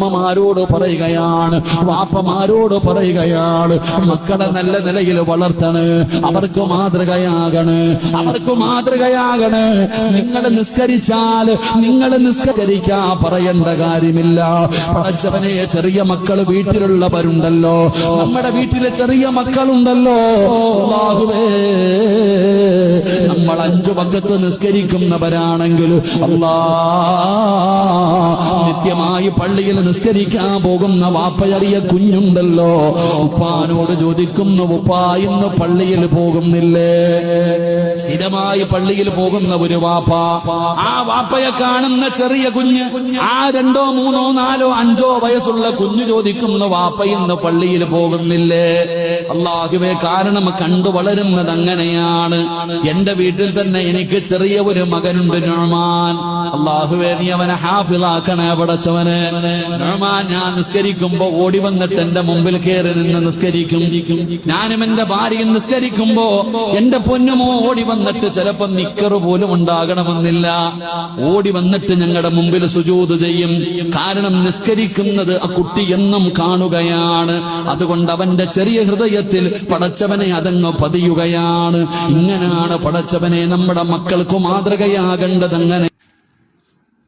ഉമ്മമാരോട് പറയുകയാണ് വാപ്പമാരോട് പറയുകയാണ് മക്കളെ നല്ല നിലയിൽ വളർത്തണ് അവർക്ക് മാതൃകയാകണ് അവർക്ക് മാതൃകയാകണ്. നിങ്ങൾ നിസ്കരിച്ചാൽ നിങ്ങൾ നിസ്കരിക്കാ പറയേണ്ട കാര്യമില്ല. പടച്ചവനെ ചെറിയ മക്കൾ വീട്ടിലുള്ളവരുണ്ടല്ലോ. നമ്മുടെ വീട്ടിലെ ചെറിയ മക്കളുണ്ടല്ലോ. നമ്മൾ അഞ്ചു പക്കത്ത് നിസ്കരിക്കുന്നവരാണെങ്കിൽ നിത്യമായി പള്ളിയിൽ നിസ്കരിക്കാൻ പോകുന്ന വാപ്പയറിയ കുഞ്ഞുണ്ടല്ലോ. ഉപ്പാനോട് ചോദിക്കുന്നു ഉപ്പാ ഇന്ന് പള്ളിയിൽ പോകുന്നില്ലേ? സ്ഥിരമായി പള്ളിയിൽ പോകുന്ന ഒരു വാപ്പ. ആ വാപ്പയെ കാണുന്ന ചെറിയ കുഞ്ഞ് ആ രണ്ടോ മൂന്നോ നാലോ അഞ്ചോ വയസ്സുള്ള കുഞ്ഞു ചോദിക്കുന്ന വാപ്പ ഇന്ന് പള്ളിയിൽ പോകുന്നില്ലേ? അള്ളാഹുവേ കാരണം കണ്ടു വളരുന്നത് അങ്ങനെയാണ്. എന്റെ വീട്ടിൽ തന്നെ എനിക്ക് ചെറിയ ഒരു മകനുണ്ട് നോമാൻ അള്ളാഹുവേ നീ അവനെ ഹാഫിലാക്കണേ പടച്ചവന്. നോമാൻ ഞാൻ നിസ്കരിക്കുമ്പോ ഓടി വന്നിട്ട് എന്റെ മുമ്പിൽ കയറി നിന്ന് നിസ്കരിക്കും. ഞാനും എന്റെ ഭാര്യയും നിസ്കരിക്കുമ്പോ എന്റെ പൊന്നുമോ ഓടി വന്നിട്ട് ചിലപ്പോ നിക്കറ് പോലും ഉണ്ടാകണമെന്നില്ല. ഓടി വന്നിട്ട് ഞങ്ങളുടെ മുമ്പിൽ സുജൂത് ചെയ്യും. കാരണം നിസ്കരിക്കുന്നത് ആ കുട്ടി എന്നും കാണുകയാണ്. അതുകൊണ്ട് അവന്റെ ചെറിയ ഹൃദയത്തിൽ പടച്ചവനെ അതങ്ങ് പതിയുകയാണ്. ഇങ്ങനാണ് പടച്ചവനെ നമ്മുടെ മക്കൾക്ക് മാതൃകയാകേണ്ടത് അങ്ങനെ